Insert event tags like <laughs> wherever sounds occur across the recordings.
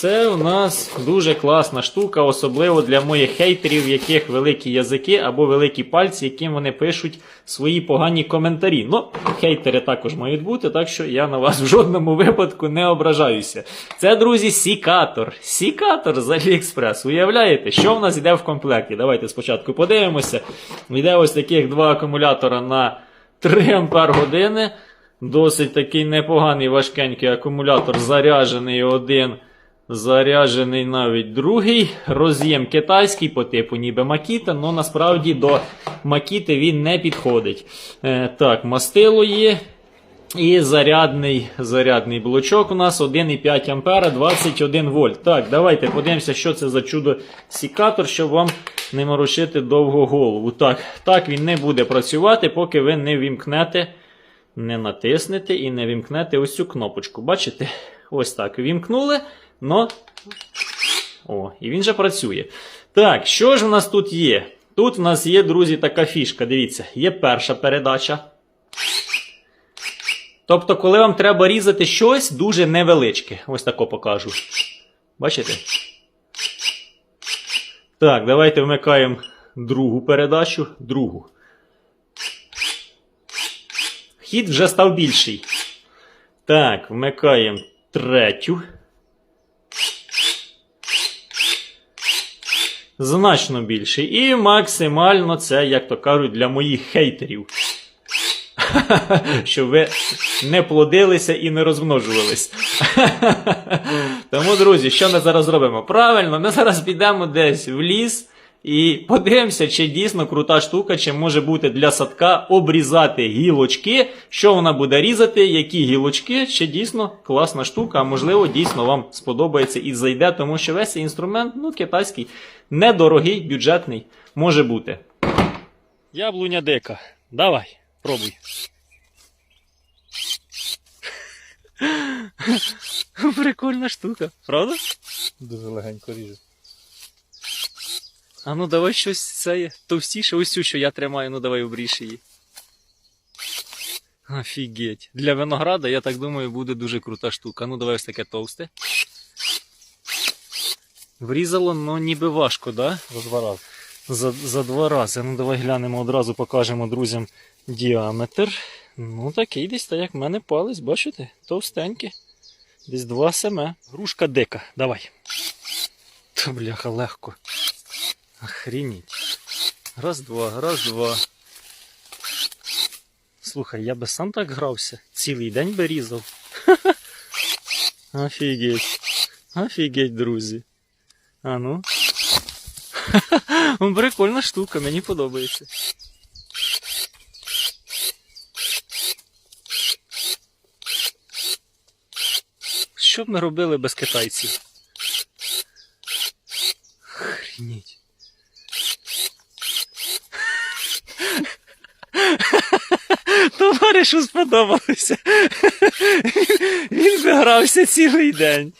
Це у нас дуже класна штука, особливо для моїх хейтерів, в яких великі язики або великі пальці, яким вони пишуть свої погані коментарі. Ну, хейтери також мають бути, так що я на вас в жодному випадку не ображаюся. Це, друзі, сікатор. Сікатор з Аліекспрес. Уявляєте, що в нас йде в комплекті? Давайте спочатку подивимося. Йде ось таких два акумулятора на 3 Ампер години. Досить такий непоганий важкенький акумулятор, заряджений один, заряджений навіть другий. Роз'єм китайський по типу ніби Макіта, але насправді до Макіти він не підходить. Е, так, мастило є. І зарядний, зарядний блочок у нас 1,5 ампера 21 вольт. Так, давайте подивимося, що це за чудо сікатор, щоб вам не морочити довго голову. Так, так він не буде працювати, поки ви не вімкнете, не натиснете і не вімкнете ось цю кнопочку. Бачите? Ось так. Вімкнули, но. О, і він же працює. Так, що ж у нас тут є? Тут у нас є, друзі, така фішка. Дивіться, є перша передача. Тобто, коли вам треба різати щось дуже невеличке. Ось тако покажу. Бачите? Так, давайте вмикаємо другу передачу. Другу. Хід вже став більший. Так, вмикаємо третю. Значно більший. І максимально це, як то кажуть, для моїх хейтерів. Щоб ви не плодилися і не розмножувались. Тому, друзі, що ми зараз робимо? Правильно, ми зараз підемо десь в ліс і подивимося, чи дійсно крута штука, чи може бути для садка обрізати гілочки, що вона буде різати, які гілочки, чи дійсно класна штука, а можливо, дійсно вам сподобається і зайде, тому що весь цей інструмент, ну, китайський, недорогий, бюджетний, може бути. Яблуня дика. Давай, пробуй. <laughs> Прикольна штука, правда? Дуже легенько ріже. А ну давай щось це товстіше, ось цю, що я тримаю, ну давай обріж її. Офігеть. Для винограда, я так думаю, буде дуже крута штука. Ну давай ось таке товсте. Врізало, ну ніби важко, да? За два рази. За, за два рази. Ну давай глянемо одразу, покажемо друзям діаметр. Ну такий десь, так як в мене палець, бачите? Товстенький. Десь 2 см. Грушка дика. Давай. Та бляха легко. Охренеть. Раз, два, раз, два. Слухай, я би сам так грався. Цілий день би різав. <laughs> Офігеть. Офігеть, друзі. А ну. <laughs> Прикольна штука, мені подобається. Що б ми робили без китайців? Охренеть. Товаришу сподобалося. Він вигрався цілий день.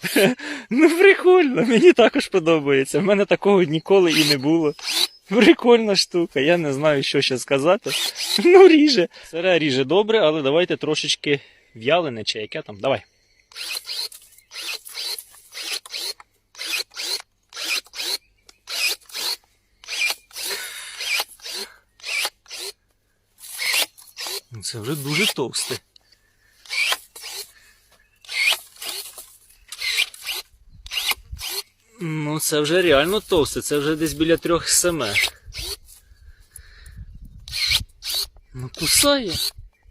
Ну, прикольно, мені також подобається. В мене такого ніколи і не було. Прикольна штука, я не знаю, що ще сказати. Ну, ріже. Сире ріже добре, але давайте трошечки в'ялене чи яке там. Давай. Це вже дуже товсте. Ну, це вже реально товсте, це вже десь біля трьох семи. Ну, кусає.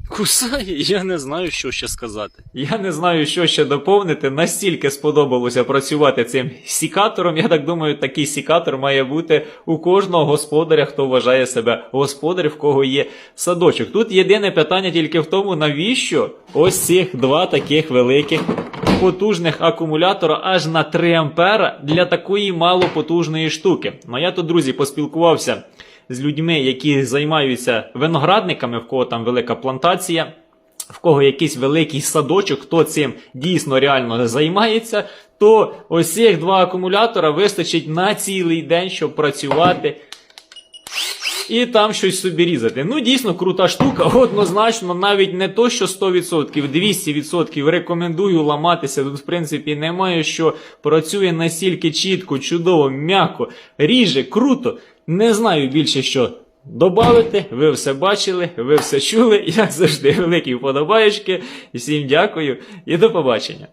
Кусає, я не знаю, що ще сказати. Я не знаю, що ще доповнити. Настільки сподобалося працювати цим сікатором. Я так думаю, такий сікатор має бути у кожного господаря, хто вважає себе господар, в кого є садочок. Тут єдине питання тільки в тому, навіщо ось цих два таких великих потужних акумулятора аж на 3 ампера для такої малопотужної штуки. Ну я тут, друзі, поспілкувався з людьми, які займаються виноградниками, в кого там велика плантація. В кого якийсь великий садочок, хто цим дійсно реально займається, то ось цих два акумулятора вистачить на цілий день, щоб працювати і там щось собі різати. Ну, дійсно, крута штука, <laughs> однозначно, навіть не то, що 100%, 200% рекомендую ламатися. Тут, в принципі, немає, що працює настільки чітко, чудово, м'яко, ріже, круто. Не знаю більше, що добавити. Ви все бачили, ви все чули. <laughs> Як завжди, великі вподобаєчки. Всім дякую і до побачення.